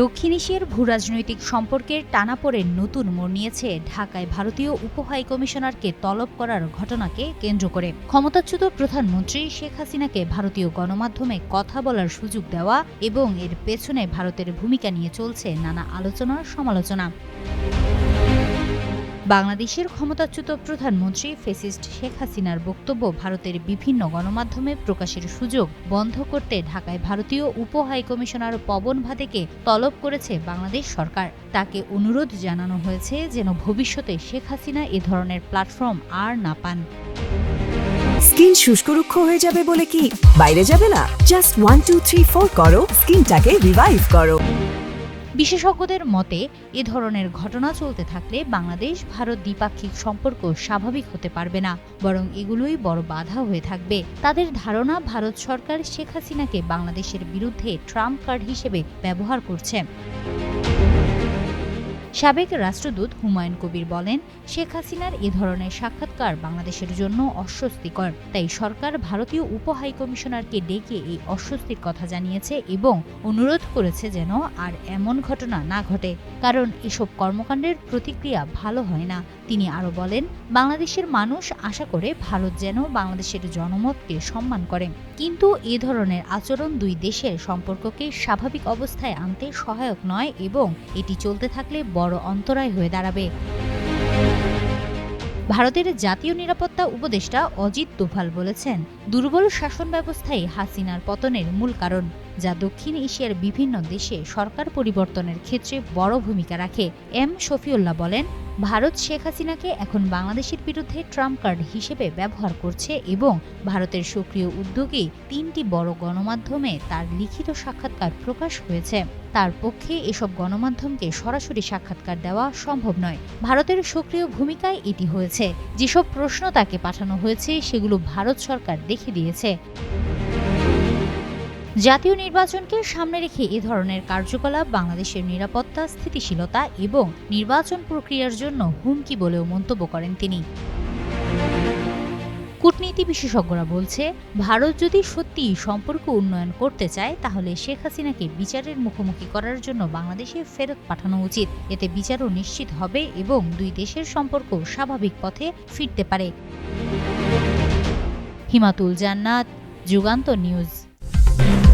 দক্ষিণ এশিয়ার ভূরাজনৈতিক সম্পর্কের টানাপোড়েন নতুন মোড় নিয়েছে ঢাকায় ভারতীয় উপ হাই কমিশনারকে তলব করার ঘটনাকে কেন্দ্র করে। ক্ষমতাচ্যুত প্রধানমন্ত্রী শেখ হাসিনাকে ভারতীয় গণমাধ্যমে কথা বলার সুযোগ দেওয়া এবং এর পেছনে ভারতের ভূমিকা নিয়ে চলছে নানা আলোচনা সমালোচনা বাংলাদেশের ক্ষমতাচ্যুত প্রধানমন্ত্রী ফেসিস্ট শেখ হাসিনার বক্তব্য ভারতের বিভিন্ন গণমাধ্যমে প্রকাশের সুযোগ বন্ধ করতে ঢাকায় ভারতীয় উপ হাইকমিশনার পবন ভাদেকে তলব করেছে বাংলাদেশ সরকার। তাকে অনুরোধ জানানো হয়েছে যেন ভবিষ্যতে শেখ হাসিনা এ ধরনের প্ল্যাটফর্ম আর না পান। স্কিন শুষ্ক রুক্ষ হয়ে যাবে বলে কি? বাইরে যাবে না। Just one two three four করো। স্কিনটাকে রিভাইভ করো। বিশেষজ্ঞদের মতে, এ ধরনের ঘটনা চলতে থাকলে বাংলাদেশ, ভারত দ্বিপাক্ষিক সম্পর্ক স্বাভাবিক হতে পারবে না, বরং এগুলোই বড় বাধা হয়ে থাকবে। তাদের ধারণা, ভারত সরকার শেখ হাসিনাকে বাংলাদেশের বিরুদ্ধে ট্রাম্প কার্ড হিসেবে ব্যবহার করছে। সাবেক রাষ্ট্রদূত হুমায়ুন কবির বলেন, শেখ হাসিনার এ ধরনের সাক্ষাৎকার বাংলাদেশের জন্য অস্বস্তিকর। তাই সরকার ভারতীয় উপ হাইকমিশনারকে ডেকে এই অস্বস্তির কথা জানিয়েছে এবং অনুরোধ করেছে যেন আর এমন ঘটনা না ঘটে। কারণ এসব কর্মকাণ্ডের প্রতিক্রিয়া ভালো হয় না। তিনি আরও বলেন, বাংলাদেশের মানুষ আশা করে ভারত যেন বাংলাদেশের জনমতকে সম্মান করে। কিন্তু এ ধরনের আচরণ দুই দেশের সম্পর্ককে স্বাভাবিক অবস্থায় আনতে সহায়ক নয় এবং এটি চলতে থাকলে বড় অন্তরায় হয়ে দাঁড়াবে। ভারতের জাতীয় নিরাপত্তা উপদেষ্টা অজিত দোভাল বলেছেন, দুর্বল শাসন ব্যবস্থাই হাসিনার পতনের মূল কারণ। যা দক্ষিণ এশিয়ার বিভিন্ন দেশে সরকার পরিবর্তনের ক্ষেত্রে বড় ভূমিকা রাখে। এম শফিউল্লাহ বলেন, ভারত শেখ হাসিনাকে এখন বাংলাদেশের বিরুদ্ধে ট্রাম্প কার্ড হিসেবে ব্যবহার করছে এবং ভারতের সক্রিয় উদ্যোগেই তিনটি বড় গণমাধ্যমে তার লিখিত সাক্ষাৎকার প্রকাশ হয়েছে। তার পক্ষে এসব গণমাধ্যমকে সরাসরি সাক্ষাৎকার দেওয়া সম্ভব নয়। ভারতের সক্রিয় ভূমিকায় এটি হয়েছে। যেসব প্রশ্ন তাকে পাঠানো হয়েছে, সেগুলো ভারত সরকার দেখে দিয়েছে। জাতীয় নির্বাচনকে সামনে রেখে এ ধরনের কার্যকলাপ বাংলাদেশের নিরাপত্তা, স্থিতিশীলতা এবং নির্বাচন প্রক্রিয়ার জন্য হুমকি বলেও মন্তব্য করেন তিনি। কূটনীতি বিশেষজ্ঞরা বলছে, ভারত যদি সত্যি সম্পর্ক উন্নয়ন করতে চায়, তাহলে শেখ হাসিনাকে বিচারের মুখোমুখি করার জন্য বাংলাদেশে ফেরত পাঠানো উচিত। এতে বিচারও নিশ্চিত হবে এবং দুই দেশের সম্পর্ক স্বাভাবিক পথে ফিরতে পারে। হিমাতুল জান্নাত, যুগান্ত নিউজ। Bye.